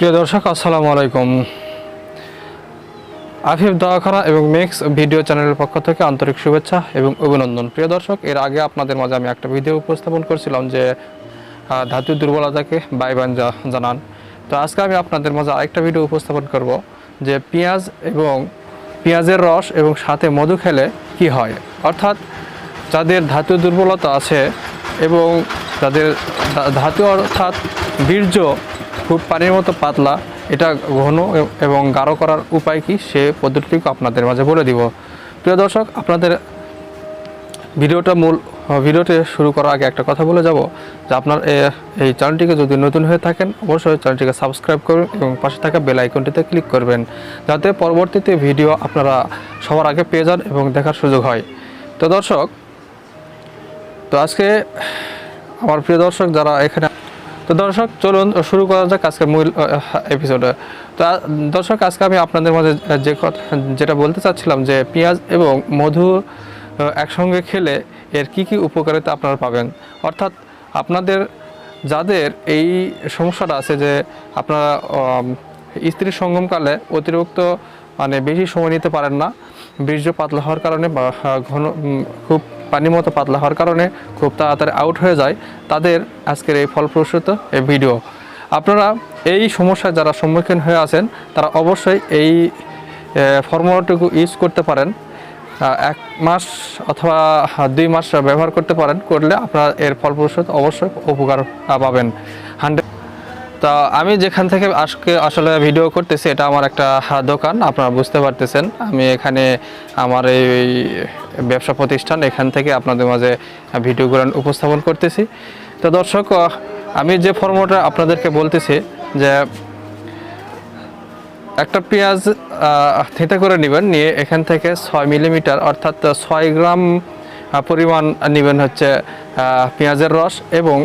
প্রিয় দর্শক, আসসালামু আলাইকুম। আফিফ দওয়াখানা এবং মিক্স ভিডিও চ্যানেলের পক্ষ থেকে আন্তরিক শুভেচ্ছা এবং অভিনন্দন। প্রিয় দর্শক, এর আগে আপনাদের মাঝে আমি একটা ভিডিও উপস্থাপন করছিলাম যে ধাতু দুর্বলতাকে বাইবান জানান। তো আজকে আমি আপনাদের মাঝে আরেকটা ভিডিও উপস্থাপন করব যে, পেঁয়াজ এবং পেঁয়াজের রস এবং সাথে মধু খেলে কি হয়? অর্থাৎ যাদের ধাতু দুর্বলতা আছে এবং যাদের ধাতু অর্থাৎ বীর্য খুব পানির মতো পাতলা, এটা ঘন এবং গাঢ় করার উপায় কি? সে পদ্ধতিটুকু আপনাদের মাঝে বলে দিব। প্রিয় দর্শক, আপনাদের ভিডিওটা মূল ভিডিওটি শুরু করার আগে একটা কথা বলে যাব, যে আপনার এই চ্যানেলটিকে যদি নতুন হয়ে থাকেন, অবশ্যই চ্যানেলটিকে সাবস্ক্রাইব করুন এবং পাশে থাকা বেল আইকনটিতে ক্লিক করবেন, যাতে পরবর্তীতে ভিডিও আপনারা সবার আগে পেয়ে যান এবং দেখার সুযোগ হয়। তো দর্শক, তো আজকে আমার প্রিয় দর্শক যারা এখানে তো দর্শক, চলুন শুরু করা যাক আজকের মূল এপিসোডে তো দর্শক, আজকে আমি আপনাদের মাঝে যে যেটা বলতে চাচ্ছিলাম যে পেঁয়াজ এবং মধু একসঙ্গে খেলে এর কি কি উপকারিতা আপনারা পাবেন? অর্থাৎ আপনাদের, যাদের এই সমস্যাটা আছে যে আপনারা স্ত্রীর সঙ্গমকালে অতিরিক্ত মানে বেশি সময় নিতে পারেন না, বীর্য পাতলা হওয়ার কারণে বা ঘন খুব পানির মতো পাতলা হওয়ার কারণে খুব তাড়াতাড়ি আউট হয়ে যায়। তাদের আজকের এই ফলপ্রসূত এই ভিডিও আপনারা এই সমস্যায় যারা সম্মুখীন হয়ে আছেন, তারা অবশ্যই এই ফর্মুলাটুকু ইউজ করতে পারেন। এক মাস অথবা দুই মাস ব্যবহার করতে পারেন। করলে আপনারা এর ফলপ্রসূত অবশ্যই উপকার পাবেন। হান্ড্রেড তা আমি যেখান থেকে আজকে আসলে ভিডিও করতেছি, এটা আমার একটা দোকান, আপনারা বুঝতে পারতেছেন। আমি এখানে আমার এই ব্যবসা প্রতিষ্ঠান, এখান থেকে আপনাদের মাঝে ভিডিওগুলো উপস্থাপন করতেছি। তো দর্শক আমি যে ফর্মটা আপনাদেরকে বলতেছি যে একটা পেঁয়াজ থেঁতে করে নেবেন, নিয়ে এখান থেকে ছয় মিলিমিটার, অর্থাৎ ছয় গ্রাম পরিমাণ নেবেন হচ্ছে পেঁয়াজের রস এবং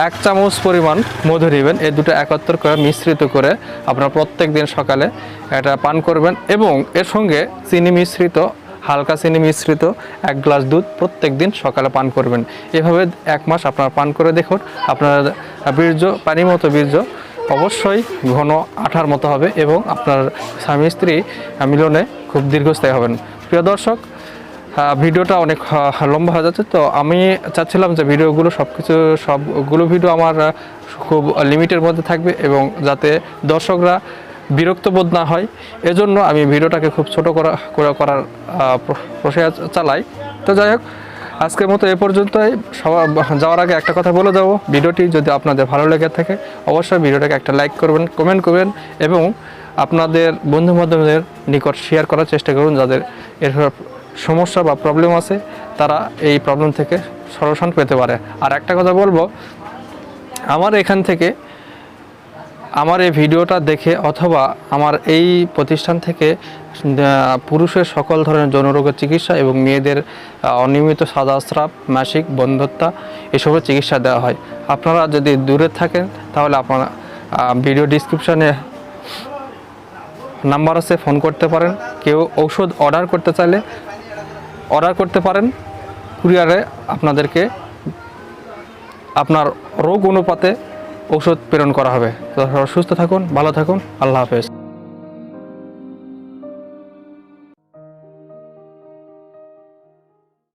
এক চামচ পরিমাণ মধু নেবেন এই দুটো একত্র করে মিশ্রিত করে আপনারা প্রত্যেক দিন সকালে এটা পান করবেন এবং এর সঙ্গে চিনি মিশ্রিত, হালকা চিনি মিশ্রিত, এক গ্লাস দুধ প্রত্যেক দিন সকালে পান করবেন। এভাবে এক মাস আপনারা পান করে দেখুন, আপনার বীর্য, পানির মতো বীর্য অবশ্যই ঘন আঠার মতো হবে এবং আপনার স্বামী স্ত্রী মিলনে খুব দীর্ঘস্থায়ী হবেন। প্রিয় দর্শক ভিডিওটা অনেক লম্বা হয়ে যাচ্ছে। তো আমি চাচ্ছিলাম যে ভিডিওগুলো সব কিছু সবগুলো ভিডিও আমার খুব লিমিটের মধ্যে থাকবে এবং যাতে দর্শকরা বিরক্ত বোধ না হয়। এজন্য আমি ভিডিওটাকে খুব ছোট করা করা- করার আহ, প্র- প্রক্রিয়া চালাই। তো যাই হোক আজকের মতো এ পর্যন্তই। সবার যাওয়ার আগে একটা কথা বলে দেবো। ভিডিওটি যদি আপনাদের ভালো লেগে থাকে অবশ্যই ভিডিওটাকে একটা লাইক করবেন কমেন্ট করবেন এবং আপনাদের বন্ধু বান্ধবদের নিকট শেয়ার করার চেষ্টা করুন যাদের এর সমস্যা বা প্রবলেম আছে, তারা এই প্রবলেম থেকে সলিউশন পেতে পারে। আর একটা কথা বলব, আমার এখান থেকে আমার এই ভিডিওটা দেখে অথবা আমার এই প্রতিষ্ঠান থেকে পুরুষের সকল ধরনের যৌন রোগের চিকিৎসা এবং মেয়েদের অনিয়মিত সাদা স্রাব মাসিক বন্ধ্যতা এসবের চিকিৎসা দেওয়া হয়। আপনারা যদি দূরে থাকেন, তাহলে আপনারা ভিডিও ডিসক্রিপশানে নাম্বার আছে ফোন করতে পারেন। কেউ ঔষধ অর্ডার করতে চাইলে অর্ডার করতে পারেন। কুরিয়ারে আপনাদেরকে আপনার রোগ অনুপাতে ওষুধ প্রেরণ করা হবে। তো সুস্থ থাকুন, ভালো থাকুন, আল্লাহ হাফেজ।